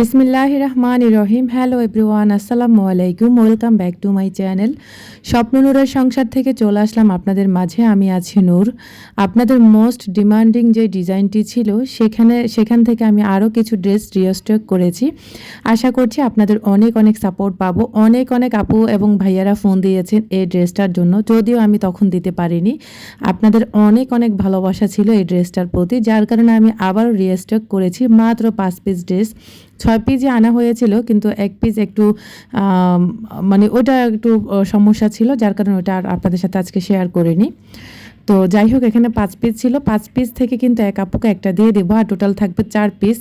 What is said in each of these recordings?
বিসমিল্লাহ রহমান রহিম hello everyone আসসালামু আলাইকুম। Welcome back to my channel স্বপ্ন নূরের সংসার থেকে চলে আসলাম আপনাদের মাঝে। আমি আছি নূর। আপনাদের মোস্ট ডিমান্ডিং যে ডিজাইনটি ছিল, সেখানে, সেখান থেকে আমি আরও কিছু ড্রেস রিস্টক করেছি। আশা করছি আপনাদের অনেক অনেক সাপোর্ট পাবো। অনেক অনেক আপু এবং ভাইয়ারা ফোন দিয়েছেন এই ড্রেসটার জন্য। যদিও আমি তখন দিতে পারিনি। আপনাদের অনেক অনেক ভালোবাসা ছিল এই ড্রেসটার প্রতি। যার কারণে আমি আবার রিস্টক করেছি। মাত্র পাঁচ পিস ড্রেস ছয় পিজই আনা হয়েছিল, কিন্তু এক পিস একটু মানে ওটা একটু সমস্যা ছিল, যার কারণে ওটা আর আপনাদের সাথে আজকে শেয়ার করিনি। তো যাই হোক, এখানে পাঁচ পিস ছিল। পাঁচ পিস থেকে কিন্তু এক আপুকে একটা দিয়ে দেবো আর টোটাল থাকবে চার পিস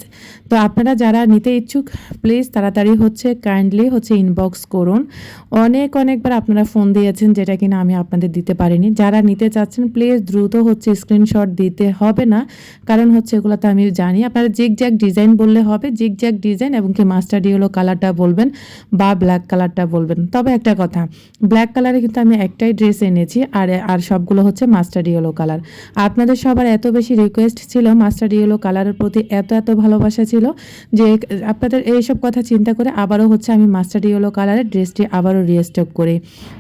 তো আপনারা যারা নিতে ইচ্ছুক প্লিজ তাড়াতাড়ি হচ্ছে কাইন্ডলি হচ্ছে ইনবক্স করুন। অনেক অনেকবার আপনারা ফোন দিয়েছেন যেটা কিনা আমি আপনাদের দিতে পারিনি। যারা নিতে চাচ্ছেন প্লিজ দ্রুত হচ্ছে স্ক্রিনশট দিতে হবে না। কারণ হচ্ছে এগুলো তো আমি জানি। আপনারা জিগ জ্যাক ডিজাইন বললে হবে, জিগ জ্যাক ডিজাইন এবং কি মাস্টার ডিওলো কালারটা বলবেন বা ব্ল্যাক কালারটা বলবেন। তবে একটা কথা ব্ল্যাক কালারে কিন্তু আমি একটাই ড্রেস এনেছি আর আর সবগুলো হচ্ছে মাস্টার ইয়েলো কালার আপনাদের সবার এত বেশি রিকোয়েস্ট ছিল মাস্টার ইয়েলো কালারের প্রতি এত এত ভালোবাসা ছিল যে, আপনাদের এইসব কথা চিন্তা করে আবারও হচ্ছে আমি মাস্টার ইয়েলো কালারের ড্রেসটি আবারও রিস্টক করি।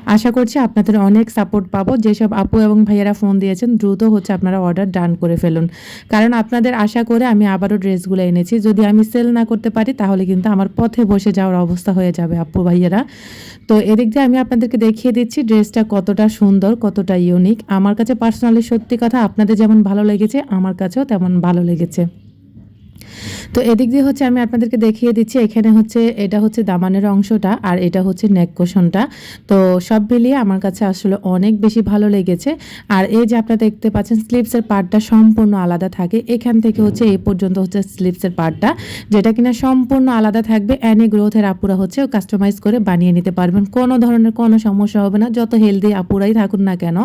আশা করছি আপনাদের অনেক সাপোর্ট পাবো। যেসব আপু এবং ভাইয়েরা ফোন দিয়েছেন, দ্রুত হচ্ছে আপনারা অর্ডার ডান করে ফেলুন। কারণ আপনাদের আশা করে আমি আবারও ড্রেসগুলো এনেছি। যদি আমি সেল না করতে পারি, তাহলে কিন্তু আমার পথে বসে যাওয়ার অবস্থা হয়ে যাবে আপু, ভাইয়েরা। তো এদিক দিয়ে আমি আপনাদেরকে দেখিয়ে দিচ্ছি ড্রেসটা কতটা সুন্দর, কতটা ইউনিক আমার কাছে পার্সোনালি সত্যি কথা আপনাদের যেমন ভালো লেগেছে আমার কাছেও তেমন ভালো লেগেছে। তো এদিক দিয়ে হচ্ছে আমি আপনাদেরকে দেখিয়ে দিচ্ছি, এখানে হচ্ছে, এটা হচ্ছে দামানের অংশটা আর এটা হচ্ছে নেক কোশনটা তো সব মিলিয়ে আমার কাছে আসলে অনেক বেশি ভালো লেগেছে। আর এই যে আপনারা দেখতে পাচ্ছেন স্লিপসের পার্টটা সম্পূর্ণ আলাদা থাকে। এখান থেকে হচ্ছে এই পর্যন্ত হচ্ছে স্লিপসের পার্টটা যেটা কিনা সম্পূর্ণ আলাদা থাকবে। অ্যানি গ্রোথের আপুরা হচ্ছে কাস্টমাইজ করে বানিয়ে নিতে পারবেন। কোনো ধরনের কোনো সমস্যা হবে না, যত হেলদি আপুরাই থাকুন না কেন।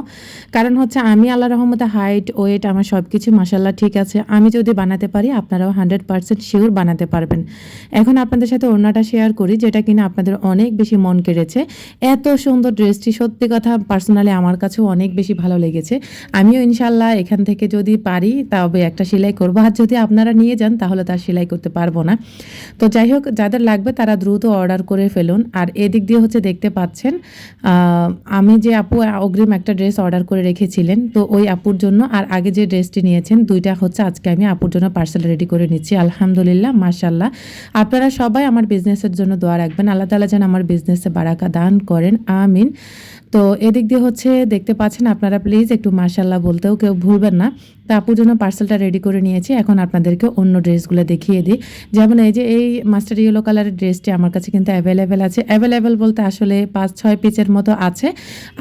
কারণ হচ্ছে আমি আল্লাহ রহমতে হাইট ওয়েট আমার সব কিছু মাসাল্লাহ ঠিক আছে। আমি যদি বানাতে পারি, আপনারাও হান্ড্রেড পার্সেন্ট শিওর বানাতে পারবেন। এখন আপনাদের সাথে ওড়নাটা শেয়ার করি, যেটা কিনা আপনাদের অনেক বেশি মন কেড়েছে। এত সুন্দর ড্রেসটি, সত্যি কথা পার্সোনালি আমার কাছেও অনেক বেশি ভালো লেগেছে। আমিও ইনশাল্লাহ এখান থেকে যদি পারি, তবে একটা সেলাই করব। আর যদি আপনারা নিয়ে যান, তাহলে তার সেলাই করতে পারব না। তো যাই হোক, যাদের লাগবে তারা দ্রুত অর্ডার করে ফেলুন। আর এদিক দিয়ে হচ্ছে দেখতে পাচ্ছেন আমি যে আপু অগ্রিম একটা ড্রেস অর্ডার করে রেখেছিলেন, তো ওই আপুর জন্য। আর আগে যে ড্রেসটি নিয়েছেন, দুইটা হচ্ছে আজকে আমি আপুর জন্য পার্সেল রেডি করে নিচ্ছি। আলহামদুলিল্লাহ মাশাল্লাহ আপনারা সবাই আমার বিজনেসের জন্য দোয়া রাখবেন। আল্লাহ তালা যেন আমার বিজনেসে বারাকা দান করেন, আমিন। তো এদিক দিয়ে হচ্ছে দেখতে পাচ্ছেন আপনারা প্লিজ একটু মাশাল্লাহ বলতেও কেউ ভুলবেন না। তো আপুর জন্য পার্সেলটা রেডি করে নিয়েছি, এখন আপনাদেরকে অন্য ড্রেসগুলো দেখিয়ে দিই। যেমন এই যে এই মাস্টার ইয়েলো কালারের ড্রেসটি আমার কাছে কিন্তু অ্যাভেলেবেল আছে। অ্যাভেলেবেল বলতে আসলে পাঁচ, ছয় পিচের মতো আছে।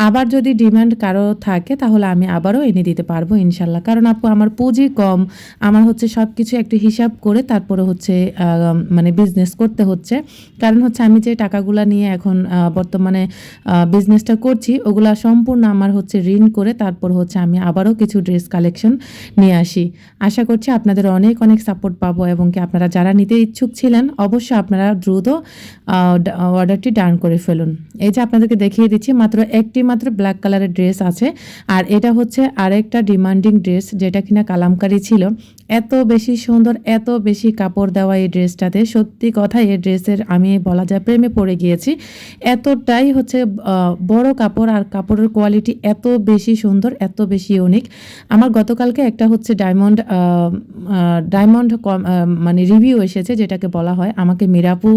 আবার যদি ডিমান্ড কারও থাকে, তাহলে আমি আবারও এনে দিতে পারব ইনশাল্লাহ কারণ আপু আমার পুঁজি কম, আমার হচ্ছে সব কিছু একটু হিসাব করে তারপরে হচ্ছে মানে বিজনেস করতে হচ্ছে। কারণ হচ্ছে আমি যে টাকাগুলো নিয়ে এখন বর্তমানে বিজনেসটা করছি ওগুলা সম্পূর্ণ আমার হচ্ছে ঋণ করে তারপর হচ্ছে আমি আবারও কিছু ড্রেস কালেকশন নিয়ে আসি। আশা করছি আপনাদের অনেক অনেক সাপোর্ট পাবো এবং কি আপনারা যারা নিতে ইচ্ছুক ছিলেন, অবশ্যই আপনারা দ্রুত অর্ডারটি ডান করে ফেলুন। এই যে আপনাদেরকে দেখিয়ে দিচ্ছি, মাত্র একটি মাত্র ব্ল্যাক কালারের ড্রেস আছে, আর এটা হচ্ছে আরেকটা ডিমান্ডিং ড্রেস যেটা কিনা কালামকারি ছিল। এত বেশি সুন্দর, এত বেশি কাপড় দেওয়া এই ড্রেসটাতে, সত্যি কথা এই ড্রেসের আমি বলা যায় প্রেমে পড়ে গিয়েছি। এতটাই হচ্ছে বড় আর কাপড়ের কোয়ালিটি এত বেশি সুন্দর, এত বেশি ইউনিক আমার গতকালকে একটা হচ্ছে ডায়মন্ড ডায়মন্ড মানে রিভিউ এসেছে যেটাকে বলা হয়। আমাকে মিরাপু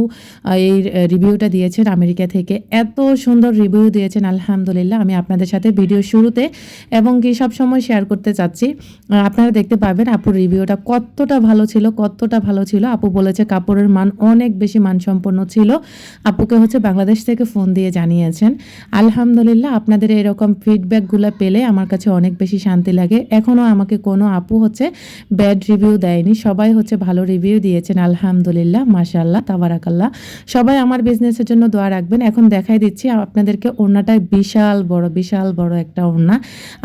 এই রিভিউটা দিয়েছেন আমেরিকা থেকে। এত সুন্দর রিভিউ দিয়েছেন, আলহামদুলিল্লাহ। আমি আপনাদের সাথে ভিডিও শুরুতে এবং কি সব সময় শেয়ার করতে চাচ্ছি। আপনারা দেখতে পাবেন আপুর রিভিউটা কতটা ভালো ছিল, কতটা ভালো ছিল। আপু বলেছে কাপড়ের মান অনেক বেশি মানসম্পন্ন ছিল। আপুকে হচ্ছে বাংলাদেশ থেকে ফোন দিয়ে জানিয়েছেন। আলহামদুলিল্লাহ আপনাদের এরকম ফিডব্যাকগুলো পেলে আমার কাছে অনেক বেশি শান্তি লাগে। এখনও আমাকে কোনো আপু হচ্ছে ব্যাড রিভিউ দেয়নি, সবাই হচ্ছে ভালো রিভিউ দিয়েছেন, আলহামদুলিল্লাহ মাশাল্লাহ তাবারাকাল্লাহ। সবাই আমার বিজনেসের জন্য দোয়া রাখবেন। এখন দেখাই দিচ্ছি আপনাদেরকে ওড়নাটায় বিশাল বড় বিশাল বড় একটা ওড়না।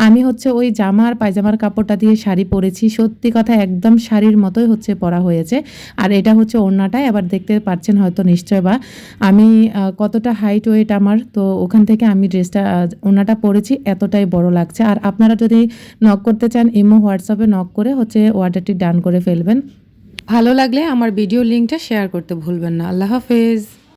আমি হচ্ছে ওই জামার, পায়জামার কাপড়টা দিয়ে শাড়ি পরেছি। সত্যি কথা, একদম শাড়ির মতোই হচ্ছে পরা হয়েছে। আর এটা হচ্ছে ওড়নাটায় আবার দেখতে পাচ্ছেন হয়তো নিশ্চয় বা। আমি কতটা হাইট ওয়েট আমার, তো ওখান থেকে আমি ড্রেসটা ওনাটা পরেছি এতটাই বড় লাগছে। আর আপনারা যদি নক করতে চান, ইমো, হোয়াটসঅ্যাপে নক করে হচ্ছে অর্ডারটি ডান করে ফেলবেন। ভালো লাগলে আমার ভিডিও লিঙ্কটা শেয়ার করতে ভুলবেন না। আল্লাহ হাফেজ।